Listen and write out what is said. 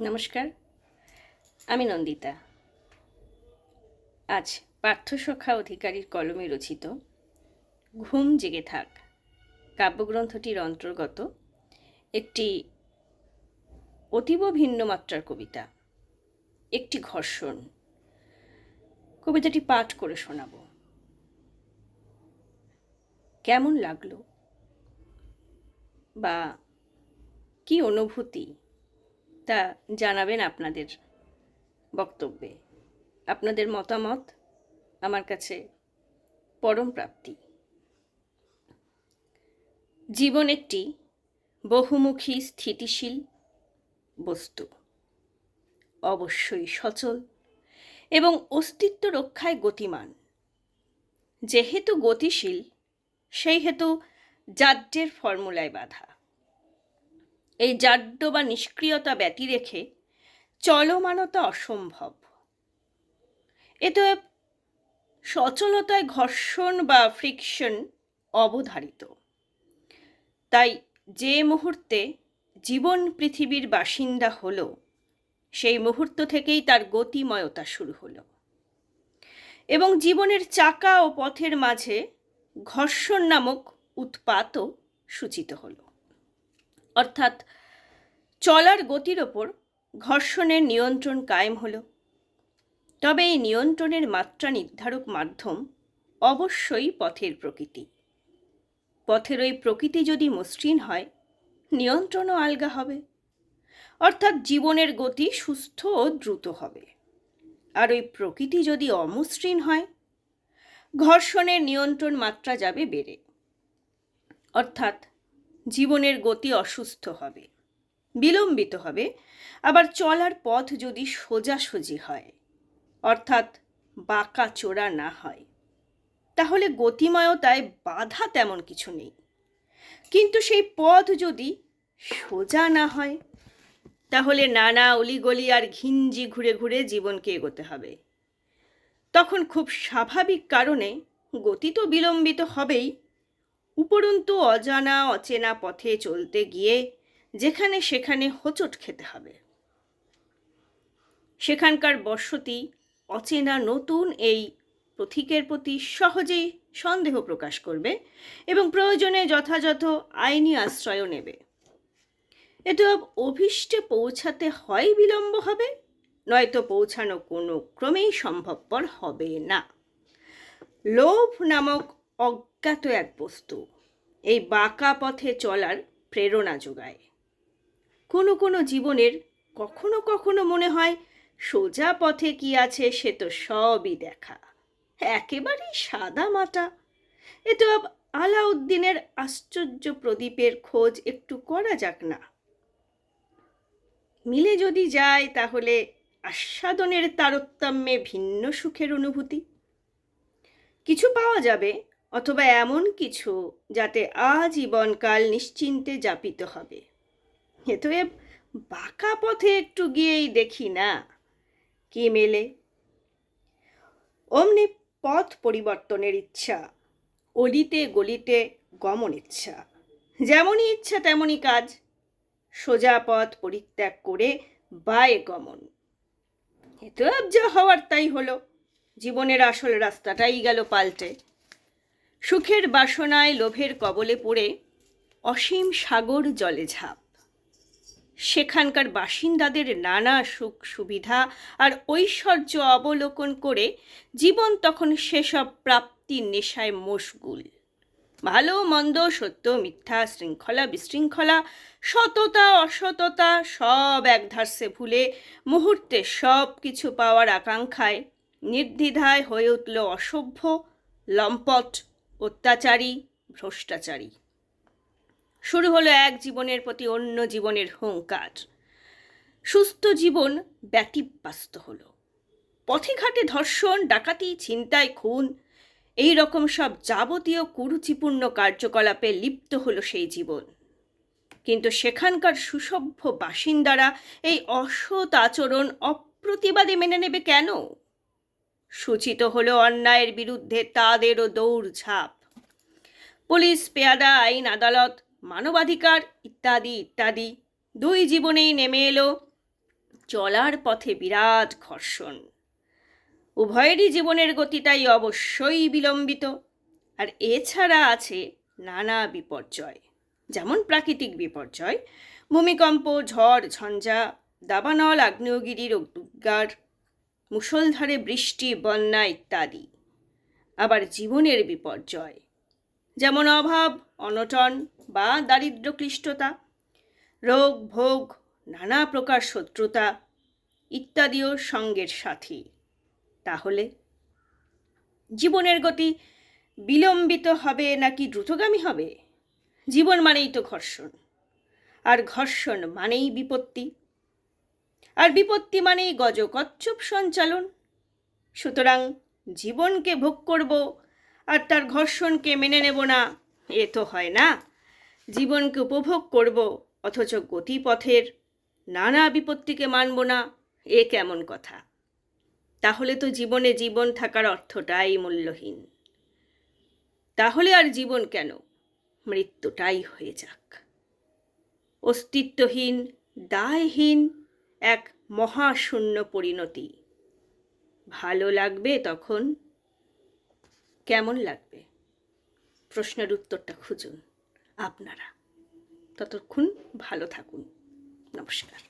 নমস্কার, আমি নন্দিতা। আজ পার্থসখা অধিকারীর কলমে রচিত ঘুম জেগে থাক কাব্যগ্রন্থটির অন্তর্গত একটি অতীব ভিন্ন মাত্রার কবিতা, একটি ঘর্ষণ। কবিতাটি পাঠ করে শোনাব। কেমন লাগল? বা কি অনুভূতি? তা জানাবেন আপনাদের বক্তব্যে। আপনাদের মতামত আমার কাছে পরম প্রাপ্তি। জীবন একটি বহুমুখী স্থিতিশীল বস্তু। অবশ্যই সচল এবং অস্তিত্ব রক্ষায় গতিমান। যেহেতু গতিশীল সেই হেতু জাড্যের ফর্মুলায় বাধা। এই জাড্য বা নিষ্ক্রিয়তা ব্যতি রেখে চলমানতা অসম্ভব। এতে সচলতায় ঘর্ষণ বা ফ্রিকশন অবধারিত। তাই যে মুহূর্তে জীবন পৃথিবীর বাসিন্দা হলো, সেই মুহূর্ত থেকেই তার গতিময়তা শুরু হলো। এবং জীবনের চাকা ও পথের মাঝে ঘর্ষণ নামক উৎপাতও সূচিত হলো। অর্থাৎ চলার গতির ওপর ঘর্ষণের নিয়ন্ত্রণ কায়েম হলো। তবে এই নিয়ন্ত্রণের মাত্রা নির্ধারক মাধ্যম অবশ্যই পথের প্রকৃতি। পথের ওই প্রকৃতি যদি মসৃণ হয়, নিয়ন্ত্রণও আলগা হবে। অর্থাৎ জীবনের গতি সুস্থ ও দ্রুত হবে। আর ওই প্রকৃতি যদি অমসৃণ হয়, ঘর্ষণের নিয়ন্ত্রণ মাত্রা যাবে বেড়ে। অর্থাৎ জীবনের গতি অসুস্থ হবে, বিলম্বিত হবে, আবার চলার পথ যদি সোজাসুজি হয়, অর্থাৎ বাঁকা চোরা না হয়, তাহলে গতিময়তায় বাধা তেমন কিছু নেই। কিন্তু সেই পথ যদি সোজা না হয়, তাহলে নানা অলিগলি আর ঘিঞ্জি ঘুরে ঘুরে জীবনকে এগোতে হবে। তখন খুব স্বাভাবিক কারণে গতি তো বিলম্বিত হবেই উপরন্তু অজানা, অচেনা পথে চলতে গিয়ে যেখানে সেখানে হোঁচট খেতে হবে। সেখানকার বসতি অচেনা নতুন এই পথিকের প্রতি সহজেই সন্দেহ প্রকাশ করবে এবং প্রয়োজনে যথাযথ আইনি আশ্রয়ও নেবে। এতে অভীষ্টে পৌঁছাতে হয় বিলম্ব হবে, নয়তো পৌঁছানো কোনো ক্রমেই সম্ভবপর হবে না। লোভ নামক অজ্ঞাত এক বস্তু। এই বাঁকা পথে চলার প্রেরণা যোগায়। কোনো কোনো জীবনের কখনো কখনো মনে হয়, সোজা পথে কি আছে সে তো সবই দেখা। একেবারেই সাদা মাটা। এ তো আলাউদ্দিনের আশ্চর্য প্রদীপের খোঁজ একটু করা যাক না। মিলে যদি যায় তাহলে আস্বাদনের তারতম্যে ভিন্ন সুখের অনুভূতি। কিছু পাওয়া যাবে অথবা এমন কিছু যাতে আজীবনকাল নিশ্চিন্তে যাপিত হবে। এতো এ বাঁকা পথে একটু গিয়েই দেখি না। কি মেলে? অমনি পথ পরিবর্তনের ইচ্ছা, অলিতে গলিতে গমন ইচ্ছা, যেমনই ইচ্ছা তেমনই কাজ, সোজা পথ পরিত্যাগ করে বায়ে গমন। এতো যা হওয়ার তাই হলো। জীবনের আসল রাস্তাটাই গেল পাল্টে। সুখের বাসনায় লোভের কবলে পড়ে অসীম সাগর জলে ঝাঁপ। সেখানকার বাসিন্দাদের নানা সুখ সুবিধা আর ঐশ্বর্য অবলোকন করে জীবন তখন সেসব প্রাপ্তির নেশায় মশগুল। ভালো মন্দ, সত্য, মিথ্যা, শৃঙ্খলা, বিশৃঙ্খলা, সততা, অসততা, সব একধার্সে ভুলে মুহূর্তে সব কিছু পাওয়ার আকাঙ্ক্ষায় নির্দ্বিধায় হয়ে উঠল অসভ্য, লম্পট অত্যাচারী, ভ্রষ্টাচারী। শুরু হলো এক জীবনের প্রতি অন্য জীবনের হুঙ্কার। সুস্থ জীবন ব্যতিব্যস্ত হলো। পথে ঘাটে ধর্ষণ, ডাকাতি, ছিনতাই, খুন, এই রকম সব যাবতীয় কুরুচিপূর্ণ কার্যকলাপে লিপ্ত হলো সেই জীবন। কিন্তু সেখানকার সুসভ্য বাসিন্দারা এই অসৎ আচরণ, অপ্রতিবাদে মেনে নেবে কেন? সূচিত হলো অন্যায়ের বিরুদ্ধে তাদেরও দৌড়ঝাঁপ পুলিশ, পেয়াদা, আইন, আদালত, মানবাধিকার ইত্যাদি ইত্যাদি দুই জীবনেই নেমে এলো চলার পথে বিরাট ঘর্ষণ। উভয়েরই জীবনের গতিটাই অবশ্যই বিলম্বিত, আর এছাড়া আছে নানা বিপর্যয়, যেমন প্রাকৃতিক বিপর্যয়, ভূমিকম্প, ঝড়, ঝঞ্ঝা, দাবানল আগ্নেয়গিরির উদ্গার মুষলধারে বৃষ্টি, বন্যা ইত্যাদি। আবার জীবনের বিপর্যয়। যেমন অভাব, অনটন বা দারিদ্র ক্লিষ্টতা রোগ, ভোগ, নানা প্রকার শত্রুতা ইত্যাদিও সঙ্গের সাথী। তাহলে? জীবনের গতি বিলম্বিত হবে নাকি দ্রুতগামী হবে? জীবন মানেই তো ঘর্ষণ। আর ঘর্ষণ মানেই বিপত্তি। আর বিপত্তি মানেই গজকচ্ছপ সঞ্চালন। সুতরাং জীবনকে ভোগ করব, আর তার ঘর্ষণকে মেনে নেব না, এ তো হয় না। জীবনকে উপভোগ করব, অথচ গতিপথের নানা বিপত্তিকে মানব না, এ কেমন কথা? তাহলে তো জীবনে জীবন থাকার অর্থটাই মূল্যহীন। তাহলে আর জীবন কেন? মৃত্যুটাই হয়ে যাক। অস্তিত্বহীন, দায়হীন এক মহাশূন্য পরিণতি। ভালো লাগবে তখন? কেমন লাগবে? প্রশ্নের উত্তরটা খুঁজুন আপনারা। ততক্ষণ ভালো থাকুন। নমস্কার।